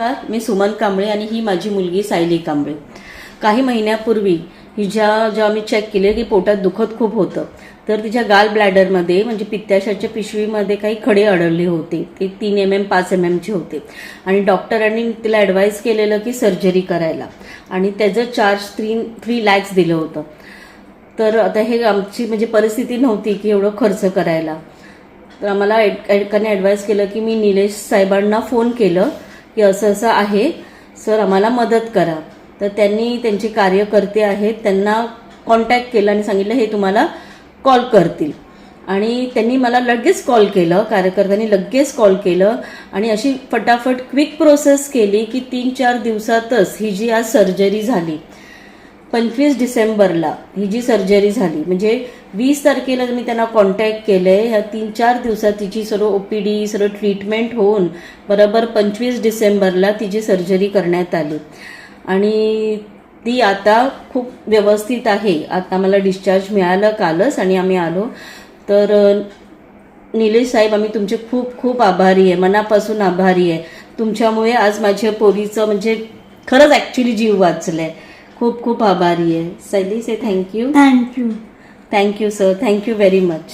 नमस्कार मी सुमन कांबळे आणि ही माझी मुलगी सायली कांबळे. काही महिन्यापूर्वी हिच्या जेव्हा मी चेक केले की पोटात दुखत खूप होतं. तर तिच्या गाल ब्लॅडरमध्ये म्हणजे पित्ताशाच्या पिशवीमध्ये काही खडे अडवले होते. ते तीन एम एम पाच एम एमचे होते. आणि डॉक्टरांनी तिला ॲडवाईस केलेलं की सर्जरी करायला. आणि त्याचं चार्ज थ्री थ्री लॅक्स दिलं होतं. तर आता हे आमची म्हणजे परिस्थिती नव्हती की एवढं खर्च करायला. तर आम्हाला एकाने ॲडवाईस केलं की मी निलेश साहेबांना फोन केलं. की असं असं आहे. सर आम्हाला मदत करा. तर त्यांनी त्यांचे कार्यकर्ते आहेत त्यांना कॉन्टॅक्ट केलं आणि सांगितलं हे तुम्हाला कॉल करतील. आणि त्यांनी मला लगेच कॉल केलं कार्यकर्त्यांनी लगेच कॉल केलं आणि अशी फटाफट क्विक प्रोसेस केली की तीन चार दिवसातच ही जी आज सर्जरी झाली पंचवीस डिसेंबरला ही जी सर्जरी झाली म्हणजे वीस तारखेला मी त्यांना कॉन्टॅक्ट केलं आहे ह्या तीन चार दिवसात तिची सर्व ओ पी डी सर्व ट्रीटमेंट होऊन बरोबर पंचवीस डिसेंबरला तिची सर्जरी करण्यात आली. आणि ती आता खूप व्यवस्थित आहे. आता मला डिस्चार्ज मिळालं कालच आणि आम्ही आलो. तर निलेश साहेब आम्ही तुमचे खूप खूप आभारी आहे. मनापासून आभारी आहे. तुमच्यामुळे आज माझ्या पोरीचं म्हणजे खरंच ॲक्च्युली जीव वाचलाय. खूप खूप आभारी आहे. सैली से thank you thank you thank you sir thank you very much